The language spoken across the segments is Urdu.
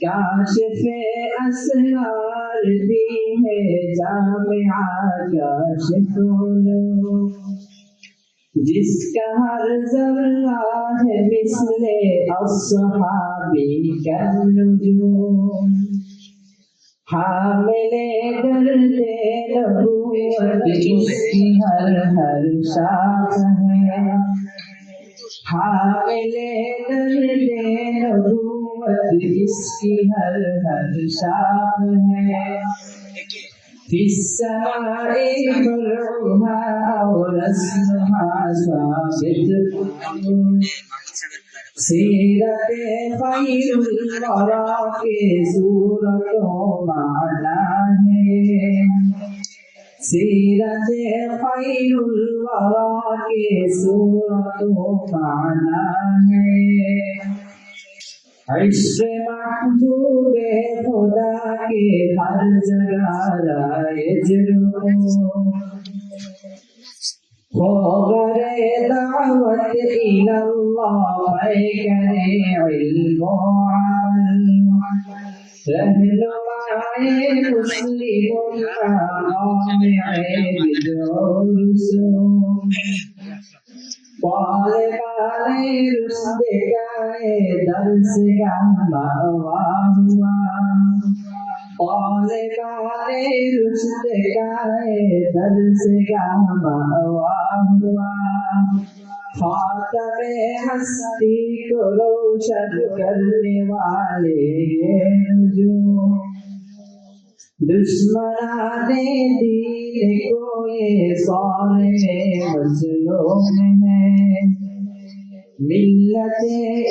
کاشف اسرار دی ہے جامعہ کاشف علوم جس کا ہر ذرہ ہے مثل اصحابی کا نجوم حامل درد نبوت اس کی ہر ہر شاخ ہے۔ حامل درد نبوت اس کی ہر ہر شاخ ہے۔ سیرت خیر الورا کے صورت و معنی ہے سیرت خیر الورا کے صورت و معنی ہے۔ عشق محبوب خدا کے ہر جگہ رائج رو خبر دعوت الاللہ پہ کرے علم و عمل۔ رہنمائے مسلم کا قامع بدعو رسول طالبان رشد گائے درس کا مہوا ہوا طالبان گائے ہوا خاتم ہستی کو روشن کرنے والے یہ نجوم دشمنان دین کو یہ سارے مظلوم ہیں۔ ملت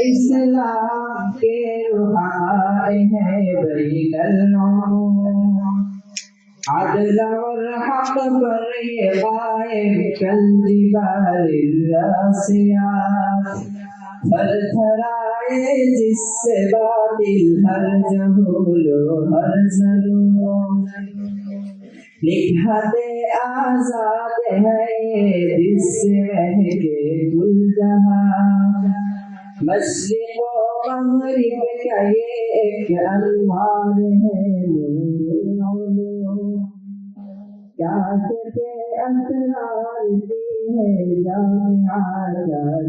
اسلام کے رہائے ہیں بین العموم عدل اور حق پر یہ قائم کل جبال الراسیات۔ پر ہر تھرائے جس سے باطل ہر جہول ہر ظلم لکھت آزاد ہے جس سے مہکے گل جہاں مشرق و مغرب کا یہ ایک انوار ہے کیا کے اسرار دی ہے جامعہ کا